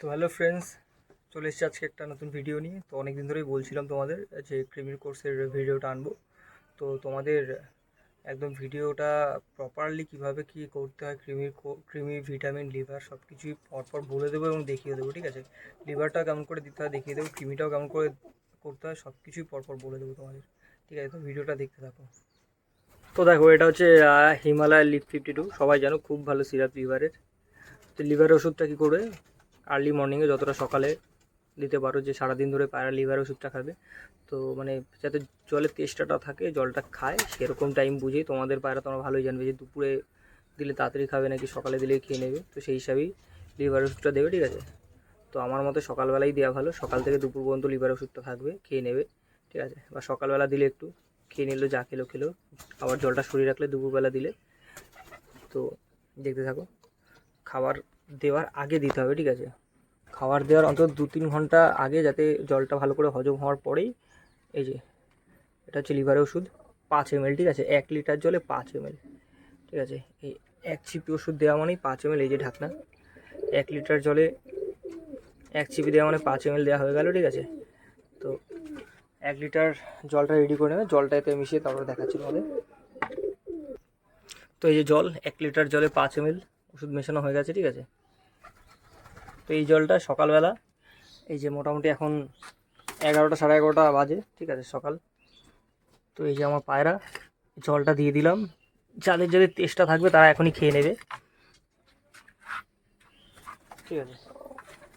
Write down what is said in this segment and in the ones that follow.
তো hello friends চলে এসেছি আজকে একটা নতুন ভিডিও নিয়ে। তো অনেক দিন ধরেই বলছিলাম তোমাদের যে ক্রিমির কোর্সের ভিডিওটা আনব। তো তোমাদের একদম ভিডিওটা প্রপারলি কীভাবে কি করতে হয় ক্রিমির ক্রিমি ভিটামিন লিভার সব কিছুই পরপর বলে দেবো এবং দেখিয়ে দেবো, ঠিক আছে? লিভারটা কেমন করে দিতে হয়, দেখিয়ে দেবো। ক্রিমিটাও কেমন করে করতে হয় সব কিছুই পরপর বলে দেবো তোমাদের। ঠিক আছে, তো ভিডিওটা দেখতে থাকো। তো দেখো, এটা হচ্ছে হিমালয় লিভ ফিফটি টু সবাই জানো, খুব ভালো সিরাপ লিভারের তো লিভারের ওষুধটা কী করবে? আর্লি মর্নিংয়ে যতটা সকালে দিতে পারো যে সারাদিন ধরে পায়রা লিভার ওষুধটা খাবে। তো মানে যাতে জলের তেষ্টাটা থাকে, জলটা খায়, সেরকম টাইম বুঝেই তোমাদের পায়রা তোমরা ভালোই জানবে যে দুপুরে দিলে তাড়াতাড়ি খাবে নাকি সকালে দিলে খেয়ে নেবে। তো সেই হিসাবেই লিভার ওষুধটা দেবে, ঠিক আছে? তো আমার মতে সকালবেলাই দেওয়া ভালো। সকাল থেকে দুপুর পর্যন্ত লিভার ওষুধটা থাকবে, খেয়ে নেবে, ঠিক আছে? বা সকালবেলা দিলে একটু খেয়ে নিল, যা খেলো খেলো। আবার জলটা সরিয়ে রাখলে দুপুরবেলা দিলে। তো দেখতে থাকো, খাবার দেওয়ার আগে দিতে হবে, ঠিক আছে? খাবার দেওয়ার অন্তত দু তিন ঘণ্টা আগে যাতে জলটা ভালো করে হজম হওয়ার পরেই এই যে, এটা হচ্ছে লিভারের ওষুধ, পাঁচ এমএল ঠিক আছে? এক লিটার জলে পাঁচ এমএল ঠিক আছে? এই এক চিপি ওষুধ দেওয়া মানেই পাঁচ এমএল এই যে ঢাকনা। এক লিটার জলে এক চিপি দেওয়া মানে পাঁচ এমএল দেওয়া হয়ে গেল, ঠিক আছে? তো এক লিটার জলটা রেডি করে নেবে, জলটা এতে মিশিয়ে তারপরে দেখাচ্ছি তোমাদের। তো এই যে জল, এক লিটার জলে পাঁচ এমএল ওষুধ মেশানো হয়ে গেছে, ঠিক আছে? তো এই জলটা সকালবেলা, এই যে মোটামুটি এখন এগারোটা সাড়ে এগারোটা বাজে, ঠিক আছে, সকাল। তো এই যে আমার পায়রা, জলটা দিয়ে দিলাম। যাদের যাদের তেষ্টা থাকবে তারা এখনই খেয়ে নেবে। ঠিক আছে।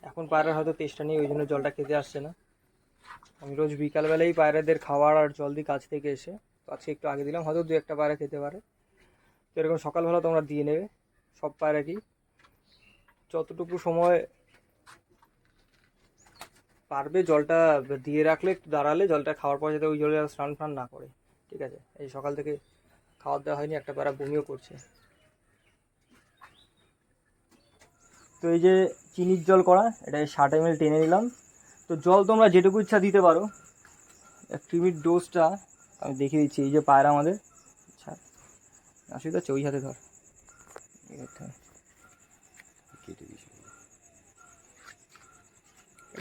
এখন পায়রার হয়তো তেষ্টা নেই, ওই জন্য জলটা খেতে আসছে না। আমি রোজ বিকালবেলাই পায়রাদের খাবার আর জল দিই কাছ থেকে এসে আজকে একটু আগে দিলাম, হয়তো দু একটা পায়রা খেতে পারে। তো এরকম সকালবেলা তোমরা দিয়ে নেবে, সব পায়রা কি। যতটুকু সময় পারবে জলটা দিয়ে রাখলে, একটু দাঁড়ালে জলটা খাওয়ার পর যাতে ওই জলে স্নান ফান না করে। ঠিক আছে? এই সকাল থেকে খাওয়ার দেওয়া হয়নি, একটা পায়রা বমিও করছে। তো এই যে চিনির জল করা, এটা ষাট এম টেনে নিলাম। তো জল তোমরা যেটুকু ইচ্ছা দিতে পারো। ক্রিমির ডোজটা আমি দেখিয়ে দিচ্ছি, এই যে পায়রা আমাদের। আচ্ছা অসুবিধা হচ্ছে ওই হাতে ধর এই হাতে ধর।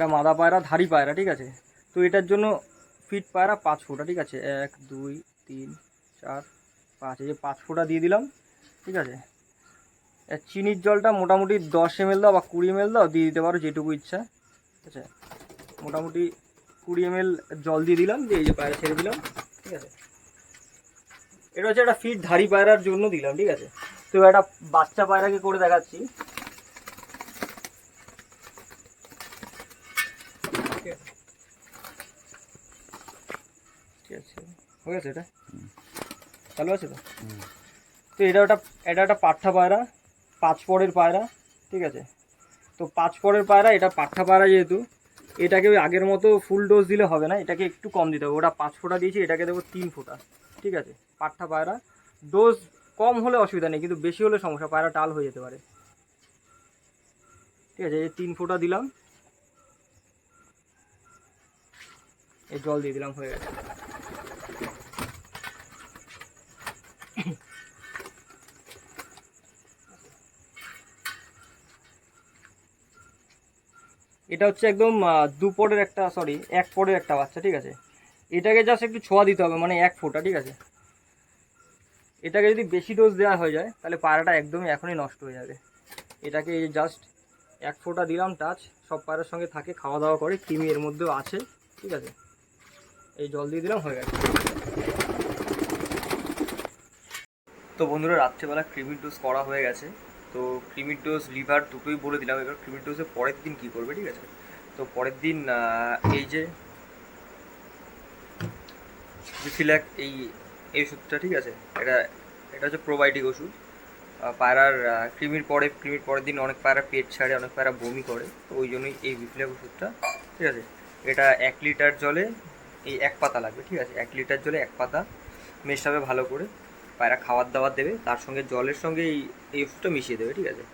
এটা মাদা পায়রা ধারি পায়রা, ঠিক আছে? তো এটার জন্য ফিট পায়রা পাঁচ ফোঁটা, ঠিক আছে? এক, দুই, তিন, চার, পাঁচ, এই যে পাঁচ ফোঁটা দিয়ে দিলাম, ঠিক আছে? চিনির জলটা মোটামুটি দশ এম দাও বা কুড়ি এম দাও, দিয়ে দিতে পারো যেটুকু ইচ্ছা, ঠিক আছে? মোটামুটি কুড়ি এম জল দিয়ে দিলাম, দিয়ে এই যে পায়রা ছেড়ে দিলাম, ঠিক আছে? এটা হচ্ছে একটা ফিট ধারি পায়রার জন্য দিলাম, ঠিক আছে? তো একটা বাচ্চা পায়রাকে করে দেখাচ্ছি ঠিক আছে ঠিক আছে হয়ে গেছে এটা? চালু আছে তো? তো এটা ওটা, এটা একটা পাঠা পায়রা পাঁচ পরের পায়রা, ঠিক আছে? তো পাঁচ পরের পায়রা, এটা পাঠা পায়রা যেহেতু, এটাকে ওই আগের মতো ফুল ডোজ দিলে হবে না, এটাকে একটু কম দিতে হবে। ওটা পাঁচ ফোঁটা দিয়েছি, এটাকে দেবো তিন ফোঁটা, ঠিক আছে? পাঠা পায়রা। ডোজ কম হলে অসুবিধা নেই, কিন্তু বেশি হলে সমস্যা, পায়রা টাল হয়ে যেতে পারে। ঠিক আছে, এই তিন ফোঁটা দিলাম। এই জল দিয়ে দিলাম, হয়ে গেছে। এটা হচ্ছে একদম আহ, দু পরের একটা সরি এক পরের একটা বাচ্চা ঠিক আছে? এটাকে জাস্ট একটু ছোঁয়া দিতে হবে মানে এক ফোঁটা ঠিক আছে? এটাকে যদি বেশি ডোজ দেওয়া হয়ে যায় তাহলে পায়রাটা একদমই এখনই নষ্ট হয়ে যাবে। এটাকে এই জাস্ট এক ফোঁটা দিলাম টাচ সব পায়রার সঙ্গে থাকে খাওয়া দাওয়া করে কৃমি এর মধ্যেও আছে ঠিক আছে? এই জল দিয়ে দিলাম হয়ে গেছে। তো বন্ধুরা রাত্রেবেলা ক্রিমির ডোজ করা হয়ে গেছে। তো ক্রিমির ডোজ লিভার দুটোই বলে দিলাম। এবার ক্রিমির ডোজে পরের দিন কী করবে, ঠিক আছে? তো পরের দিন এই যে বিফিল্যাক এই এই ওষুধটা, ঠিক আছে? এটা এটা হচ্ছে প্রোবায়োটিক ওষুধ। পায়রার ক্রিমির পরে কৃমির পরের দিন অনেক পায়রা পেট ছাড়ে, অনেক পায়রা বমি করে। তো ওই জন্যই এই বিফিল্যাক ওষুধটা, ঠিক আছে? এটা এক লিটার জলে এই এক পাতা লাগবে, ঠিক আছে? এক লিটার জলে এক পাতা মেশাবে ভালো করে। পায়রা খাবার দাবার দেবে, তার সঙ্গে জলের সঙ্গে এই এই ওষুধটা মিশিয়ে দেবে, ঠিক আছে?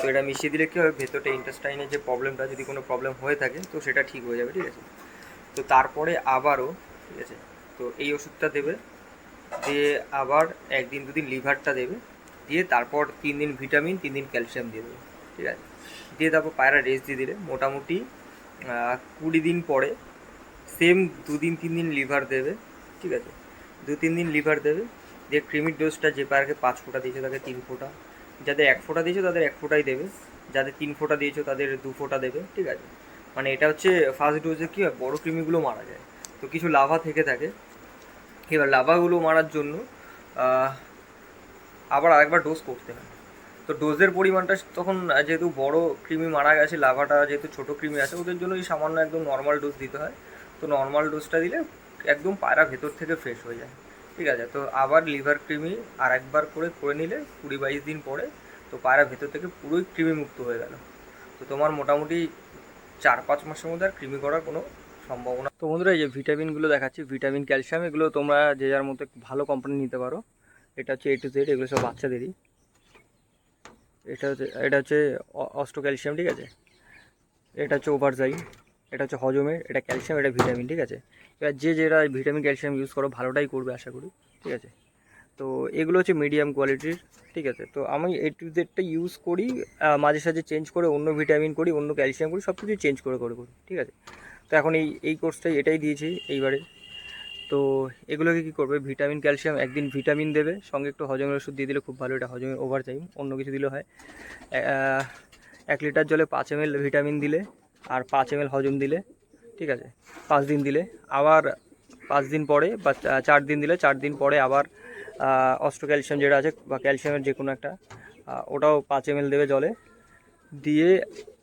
তো এটা মিশিয়ে দিলে কী হবে? ভেতরটা ইন্টাস্টাইনের যে প্রবলেমটা যদি কোনো প্রবলেম হয়ে থাকে, তো সেটা ঠিক হয়ে যাবে, ঠিক আছে? তো তারপরে আবারও, ঠিক আছে? তো এই ওষুধটা দেবে, দিয়ে আবার একদিন, দুদিন লিভারটা দেবে, দিয়ে তারপর তিন দিন ভিটামিন তিন দিন ক্যালসিয়াম দিয়ে দেবে, ঠিক আছে? দিয়ে তারপর পায়রা রেস্ট দিয়ে দিলে, মোটামুটি কুড়ি দিন পরে সেম দুদিন, তিন দিন লিভার দেবে, ঠিক আছে? দু, তিন দিন লিভার দেবে দিয়ে ক্রিমির ডোজটা যে পায়রাকে পাঁচ ফোঁটা দিয়েছে তাকে তিন ফোঁটা। যাদের এক ফোঁটা দিয়েছ তাদের এক ফোঁটাই দেবে। যাদের তিন ফোঁটা দিয়েছ তাদের দু ফোঁটা দেবে, ঠিক আছে? মানে এটা হচ্ছে ফার্স্ট ডোজে কী হয়, বড়ো কৃমিগুলো মারা যায়। তো কিছু লাভা থেকে থাকে। এবার লাভাগুলো মারার জন্য আবার আরেকবার ডোজ করতে হয়। তো ডোজের পরিমাণটা তখন যেহেতু বড় কৃমি মারা গেছে লাভাটা যেহেতু ছোট কৃমি আছে, ওদের জন্য এই সামান্য একদম নর্মাল ডোজ দিতে হয়। তো নর্মাল ডোজটা দিলে একদম পায়রা ভেতর থেকে ফ্রেশ হয়ে যায়। ঠিক আছে, তো আবার লিভার কৃমি আর একবার করে করে নিলে কুড়ি বাইশ দিন পরে তো পায়রা ভেতর থেকে পুরোই কৃমি মুক্ত হয়ে গেল। তো তোমার মোটামুটি চার পাঁচ মাসের মধ্যে আর কৃমি করার কোনো সম্ভাবনা তো বন্ধুরা, এই যে ভিটামিনগুলো দেখাচ্ছি ভিটামিন ক্যালসিয়াম এগুলো তোমরা যে যার মধ্যে ভালো কোম্পানি নিতে পারো। এটা হচ্ছে এ টু জেড এগুলো সব বাচ্চাদেরই। এটা হচ্ছে এটা হচ্ছে অস্টো ক্যালসিয়াম ঠিক আছে? এটা হচ্ছে ওভারজাইম এটা হচ্ছে হজমের এটা ক্যালসিয়াম, এটা ভিটামিন, ঠিক আছে? এবার যে যেটা ভিটামিন, ক্যালসিয়াম ইউজ করো, ভালোটাই করবে আশা করি, ঠিক আছে? তো এগুলো হচ্ছে মিডিয়াম কোয়ালিটির ঠিক আছে? তো আমি এ টু জেডটা ইউজ করি মাঝে সাঝে চেঞ্জ করে, অন্য ভিটামিন করি, অন্য ক্যালসিয়াম করি সব কিছু চেঞ্জ করে করে, করি, ঠিক আছে? তো এখন এই এই কোর্সটাই এটাই দিয়েছি এইবারে। তো এগুলোকে কী করবে? ভিটামিন ক্যালসিয়াম একদিন ভিটামিন দেবে, সঙ্গে একটু হজমের ওষুধ দিয়ে দিলে খুব ভালো, এটা হজমের ওভার টাইম অন্য কিছু দিলে হয়। এক লিটার জলে পাঁচ এম ভিটামিন দিলে আর পাঁচ এম হজম দিলে, ঠিক আছে? পাঁচ দিন দিলে। আবার পাঁচ দিন পরে বা চার দিন দিলে, চার দিন পরে আবার অস্ট্রো ক্যালসিয়াম যেটা আছে, বা ক্যালসিয়ামের যে কোনো একটা ওটাও পাঁচ এম দেবে জলে। দিয়ে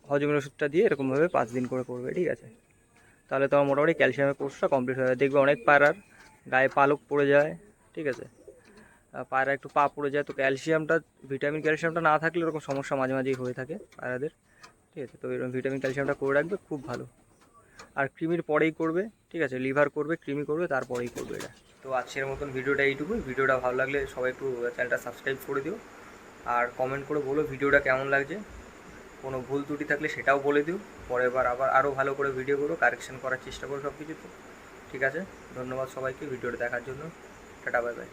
হজমের ওষুধটা দিয়ে এরকমভাবে পাঁচ দিন করে করবে, ঠিক আছে? তাহলে তোমার মোটামুটি ক্যালসিয়ামের কোর্সটা কমপ্লিট হয়ে যাবে। দেখবে অনেক পায়রার গায়ে পালক পড়ে যায়, ঠিক আছে? পায়রা একটু পা পড়ে যায়। তো ক্যালসিয়ামটা, ভিটামিন ক্যালসিয়ামটা না থাকলে এরকম সমস্যা মাঝে মাঝেই হয়ে থাকে পায়রাদের। ঠিক আছে? তো এরকম ভিটামিন ক্যালসিয়ামটা করে রাখবে, খুব ভালো। আর ক্রিমির পরেই করবে, ঠিক আছে? লিভার করবে ক্রিমি করবে, তারপরেই করবে এটা। তো আজকের মতন ভিডিওটা এইটুকুই। ভিডিওটা ভালো লাগলে সবাই একটু চ্যানেলটা সাবস্ক্রাইব করে দিও। আর কমেন্ট করে বলো ভিডিওটা কেমন লাগছে। কোনো ভুল ত্রুটি থাকলে সেটাও বলে দিও। পরের বার আবার আরও ভালো করে ভিডিও করো কারেকশন করার চেষ্টা করো সব কিছুতে ঠিক আছে? ধন্যবাদ সবাইকে ভিডিওটা দেখার জন্য। Tata bye bye